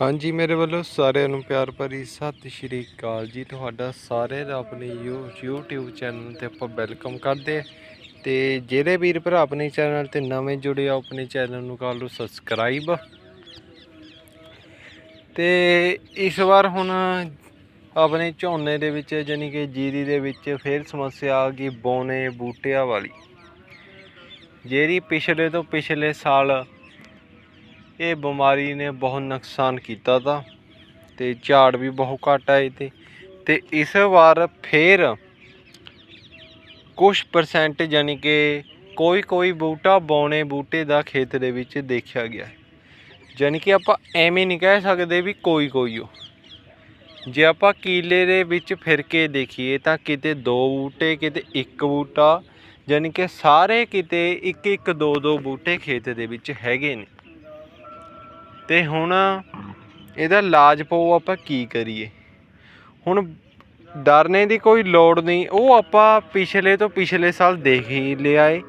ਹਾਂਜੀ, ਮੇਰੇ ਵੱਲੋਂ ਸਾਰਿਆਂ ਨੂੰ ਪਿਆਰ ਭਰੀ ਸਤਿ ਸ਼੍ਰੀ ਅਕਾਲ ਜੀ। ਤੁਹਾਡਾ ਸਾਰਿਆਂ ਦਾ ਆਪਣੇ ਯੂ- YouTube ਚੈਨਲ ਤੇ ਆਪਾਂ ਵੈਲਕਮ ਕਰਦੇ ਹਾਂ। ਤੇ ਜਿਹੜੇ ਵੀਰ ਭਰਾ ਆਪਣੇ ਚੈਨਲ ਤੇ ਨਵੇਂ ਜੁੜੇ ਆ ਆਪਣੇ ਚੈਨਲ ਨੂੰ ਕਰ ਲਓ ਸਬਸਕ੍ਰਾਈਬ ਤੇ ਇਸ ਵਾਰ ਹੁਣ ਆਪਣੇ ਝੋਨੇ ਦੇ ਵਿੱਚ ਜਾਨੀ ਕਿ ਜੀਰੀ ਦੇ ਵਿੱਚ ਫੇਰ ਸਮੱਸਿਆ ਆ ਗਈ ਬੋਨੇ ਬੂਟਿਆਂ ਵਾਲੀ। ਜਿਹੜੀ ਪਿਛਲੇ ਤੋਂ ਪਿਛਲੇ ਸਾਲ ਇਹ ਬਿਮਾਰੀ ਨੇ ਬਹੁਤ ਨੁਕਸਾਨ ਕੀਤਾ ਤਾ ਤੇ ਝਾੜ ਵੀ ਬਹੁਤ ਘੱਟ ਆਏ ਤੇ ਤੇ ਇਸ ਵਾਰ ਫੇਰ ਕੁਝ ਪਰਸੈਂਟ ਯਾਨੀ ਕਿ ਕੋਈ ਕੋਈ ਬੂਟਾ ਬੌਣੇ ਬੂਟੇ ਦਾ ਖੇਤ ਦੇ ਵਿੱਚ ਦੇਖਿਆ ਗਿਆ ਹੈ। ਯਾਨੀ ਕਿ ਆਪਾਂ ਐਵੇਂ ਨਹੀਂ ਕਹਿ ਸਕਦੇ ਵੀ ਕੋਈ ਕੋਈ ਹੋ ਜੇ ਆਪਾਂ ਕੀਲੇ ਦੇ ਵਿੱਚ ਫਿਰ ਕੇ ਦੇਖੀਏ ਤਾਂ ਕਿਤੇ ਦੋ ਬੂਟੇ, ਕਿਤੇ ਇੱਕ ਬੂਟਾ ਯਾਨੀ ਕਿ ਸਾਰੇ ਕਿਤੇ ਇੱਕ ਇੱਕ ਦੋ ਦੋ ਬੂਟੇ ਖੇਤ ਦੇ ਵਿੱਚ ਹੈਗੇ ਨੇ ਤੇ ਹੁਣ ਇਹਦਾ ਇਲਾਜ ਪਾਓ ਆਪਾਂ ਕੀ ਕਰੀਏ? ਹੁਣ ਡਰਨੇ ਦੀ ਕੋਈ ਲੋੜ ਨਹੀਂ, ਉਹ ਆਪਾਂ ਪਿਛਲੇ ਤੋਂ ਪਿਛਲੇ ਸਾਲ ਦੇਖ ਹੀ ਲਿਆ ਏ।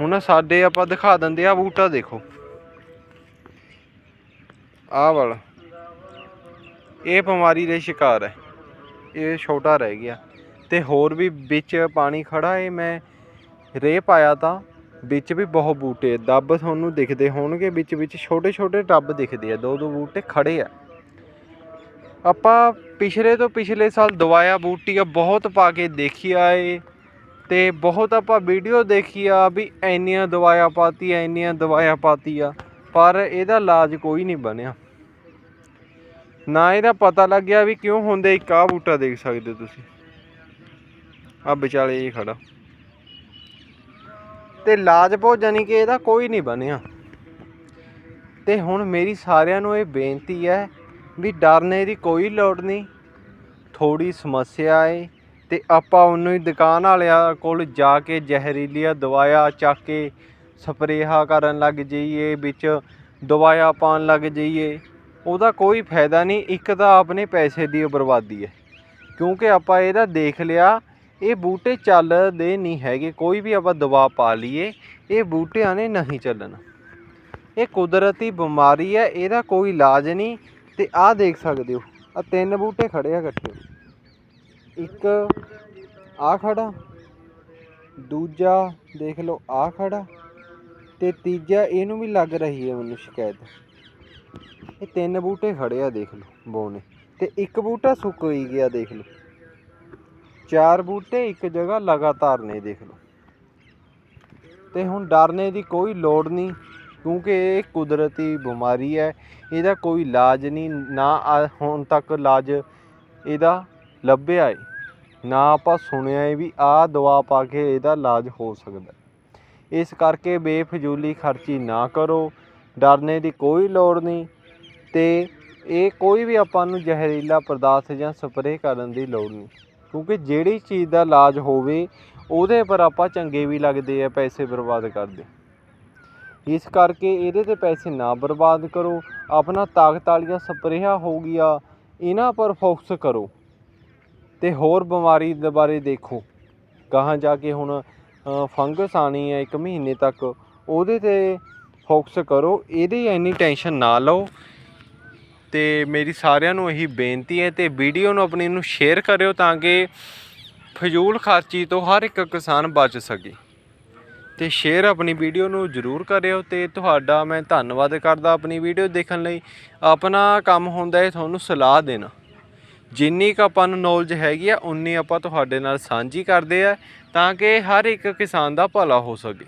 ਹੁਣ ਸਾਡੇ ਆਪਾਂ ਦਿਖਾ ਦਿੰਦੇ ਆ ਬੂਟਾ ਦੇਖੋ। ਆਹ ਵਾਲਾ। ਇਹ ਬਿਮਾਰੀ ਦੇ ਸ਼ਿਕਾਰ ਹੈ। ਇਹ ਛੋਟਾ ਰਹਿ ਗਿਆ। ਤੇ ਹੋਰ ਵੀ ਵਿੱਚ ਪਾਣੀ ਖੜਾ ਏ, ਮੈਂ ਰੇ ਪਾਇਆ ਤਾਂ। ਵਿੱਚ ਵੀ ਬਹੁਤ ਬੂਟੇ ਦੱਬ ਤੁਹਾਨੂੰ ਦਿਖਦੇ ਹੋਣਗੇ, ਵਿੱਚ ਵਿੱਚ ਛੋਟੇ ਛੋਟੇ ਟੱਬ ਦਿਖਦੇ ਆ। ਦੋ ਦੋ ਬੂਟੇ ਖੜੇ ਆ। ਆਪਾਂ ਪਿਛਲੇ ਤੋਂ ਪਿਛਲੇ ਸਾਲ ਦਵਾਇਆ ਬੂਟੀਆਂ ਬਹੁਤ ਪਾ ਕੇ ਦੇਖਿਆ ਏ ਤੇ ਬਹੁਤ ਆਪਾਂ ਵੀਡੀਓ ਦੇਖੀ ਆ ਵੀ ਇੰਨੀਆਂ ਦਵਾਇਆ ਪਾਤੀ, ਇੰਨੀਆਂ ਦਵਾਇਆ ਪਾਤੀ ਆ। ਪਰ ਇਹਦਾ ਇਲਾਜ ਕੋਈ ਨਹੀਂ ਬਣਿਆ। ਨਾ ਇਹਦਾ ਪਤਾ ਲੱਗਿਆ ਵੀ ਕਿਉਂ ਹੁੰਦੇ ਇੱਕ ਆਹ ਬੂਟਾ ਦੇਖ ਸਕਦੇ ਹੋ ਤੁਸੀਂ। ਆ ਵਿਚਾਲੇ ਇਹ ਖੜਾ। ਤੇ ਇਲਾਜ ਬਹੁਤ ਜਾਨੀ ਕਿ ਇਹਦਾ ਕੋਈ ਨਹੀਂ ਬਣਿਆ। ਤੇ ਹੁਣ ਮੇਰੀ ਸਾਰਿਆਂ ਨੂੰ ਇਹ ਬੇਨਤੀ ਹੈ ਵੀ ਡਰਨੇ ਦੀ ਕੋਈ ਲੋੜ ਨਹੀਂ। ਥੋੜੀ ਸਮੱਸਿਆ ਏ ਤੇ ਆਪਾਂ ਉਹਨੂੰ ਹੀ ਦੁਕਾਨ ਵਾਲਿਆਂ ਕੋਲ ਜਾ ਕੇ ਜ਼ਹਿਰੀਲੀਆਂ ਦਵਾਇਆ ਚੱਕ ਕੇ ਸਪਰੇਹਾ ਕਰਨ ਲੱਗ ਜਾਈਏ, ਵਿੱਚ ਦਵਾਇਆ ਪਾਉਣ ਲੱਗ ਜਾਈਏ, ਉਹਦਾ ਕੋਈ ਫਾਇਦਾ ਨਹੀਂ। ਇੱਕ ਤਾਂ ਆਪਣੇ ਪੈਸੇ ਦੀ ਬਰਬਾਦੀ ਹੈ। ਕਿਉਂਕਿ ਆਪਾਂ ਇਹਦਾ ਦੇਖ ਲਿਆ ਇਹ ਬੂਟੇ ਚੱਲਦੇ ਨਹੀਂ ਹੈਗੇ, ਕੋਈ ਵੀ ਆਪਾਂ ਦਬਾਅ ਪਾ ਲਈਏ, ਇਹ ਬੂਟਿਆਂ ਨੇ ਨਹੀਂ ਚੱਲਣਾ। ਇਹ ਕੁਦਰਤੀ ਬਿਮਾਰੀ ਹੈ, ਇਹਦਾ ਕੋਈ ਇਲਾਜ ਨਹੀਂ ਤੇ ਆਹ ਦੇਖ ਸਕਦੇ ਹੋ ਆ ਤਿੰਨ ਬੂਟੇ ਖੜੇ ਆ ਇਕੱਠੇ। ਇੱਕ ਆ ਖੜਾ, ਦੂਜਾ ਦੇਖ ਲਓ ਆ ਖੜਾ ਤੇ ਤੀਜਾ ਇਹਨੂੰ ਵੀ ਲੱਗ ਰਹੀ ਹੈ ਮੈਨੂੰ ਸ਼ਿਕਾਇਤ। ਇਹ ਤਿੰਨ ਬੂਟੇ ਖੜੇ ਆ ਦੇਖ ਲਓ, ਬੋਨੇ। ਤੇ ਇੱਕ ਬੂਟਾ ਸੁੱਕ ਹੀ ਗਿਆ ਦੇਖ ਲਓ। ਚਾਰ ਬੂਟੇ, ਇੱਕ ਜਗ੍ਹਾ ਲਗਾਤਾਰ ਨੇ, ਦੇਖ ਲਓ। ਤੇ ਹੁਣ ਡਰਨੇ ਦੀ ਕੋਈ ਲੋੜ ਨਹੀਂ, ਕਿਉਂਕਿ ਇਹ ਕੁਦਰਤੀ ਬਿਮਾਰੀ ਹੈ, ਇਹਦਾ ਕੋਈ ਇਲਾਜ ਨਹੀਂ, ਨਾ ਆ- ਹੁਣ ਤੱਕ ਇਲਾਜ ਇਹਦਾ ਲੱਭਿਆ ਏ। ਨਾ ਆਪਾਂ ਸੁਣਿਆ ਏ ਵੀ ਆਹ ਦਵਾ ਪਾ ਕੇ ਇਹਦਾ ਇਲਾਜ ਹੋ ਸਕਦਾ ਇਸ ਕਰਕੇ ਬੇਫਜ਼ੂਲੀ ਖਰਚੀ ਨਾ ਕਰੋ, ਡਰਨੇ ਦੀ ਕੋਈ ਲੋੜ ਨਹੀਂ ਤੇ ਇਹ ਕੋਈ ਵੀ ਆਪਾਂ ਨੂੰ ਜ਼ਹਿਰੀਲਾ ਪਦਾਰਥ ਜਾਂ ਸਪਰੇਅ ਕਰਨ ਦੀ ਲੋੜ ਨਹੀਂ। ਕਿਉਂਕਿ ਜਿਹੜੀ ਚੀਜ਼ ਦਾ ਇਲਾਜ ਹੋਵੇ, ਉਹਦੇ ਪਰ ਆਪਾਂ ਚੰਗੇ ਵੀ ਲੱਗਦੇ ਆ, ਪੈਸੇ ਬਰਬਾਦ ਕਰਦੇ। ਇਸ ਕਰਕੇ ਇਹਦੇ ਤੇ ਪੈਸੇ ਨਾ ਬਰਬਾਦ ਕਰੋ, ਆਪਣਾ ਤਾਕਤ ਵਾਲੀਆਂ ਸਪਰੇਹਾਂ ਹੋ ਗਿਆ ਇਹਨਾਂ ਪਰ ਫੋਕਸ ਕਰੋ। ਤੇ ਹੋਰ ਬਿਮਾਰੀ ਦੇ ਬਾਰੇ ਦੇਖੋ। ਕਹਾਂ ਜਾ ਕੇ ਹੁਣ ਫੰਗਸ ਆਣੀ ਹੈ ਇੱਕ ਮਹੀਨੇ ਤੱਕ, ਉਹਦੇ ਤੇ ਫੋਕਸ ਕਰੋ, ਇਹਦੀ ਇੰਨੀ ਟੈਨਸ਼ਨ ਨਾ ਲਓ। ਤੇ ਮੇਰੀ ਸਾਰਿਆਂ ਨੂੰ ਇਹੀ ਬੇਨਤੀ ਹੈ ਤੇ ਵੀਡੀਓ ਨੂੰ ਆਪਣੀ ਨੂੰ ਸ਼ੇਅਰ ਕਰਿਓ ਤਾਂ ਕਿ ਫਜ਼ੂਲ ਖਰਚੀ ਤੋਂ ਹਰ ਇੱਕ ਕਿਸਾਨ ਬਚ ਸਕੇ। ਤੇ ਸ਼ੇਅਰ ਆਪਣੀ ਵੀਡੀਓ ਨੂੰ ਜਰੂਰ ਕਰਿਓ ਤੇ ਤੁਹਾਡਾ ਮੈਂ ਧੰਨਵਾਦ ਕਰਦਾ ਆਪਣੀ ਵੀਡੀਓ ਦੇਖਣ ਲਈ। ਆਪਣਾ ਕੰਮ ਹੁੰਦਾ ਹੈ ਤੁਹਾਨੂੰ ਸਲਾਹ ਦੇਣਾ। ਜਿੰਨੀ ਕੁ ਆਪਾਂ ਨੂੰ ਨੌਲੇਜ ਹੈਗੀ ਆ, ਉਨੀ ਆਪਾਂ ਤੁਹਾਡੇ ਨਾਲ ਸਾਂਝੀ ਕਰਦੇ ਆ ਤਾਂ ਕਿ ਹਰ ਇੱਕ ਕਿਸਾਨ ਦਾ ਭਲਾ ਹੋ ਸਕੇ।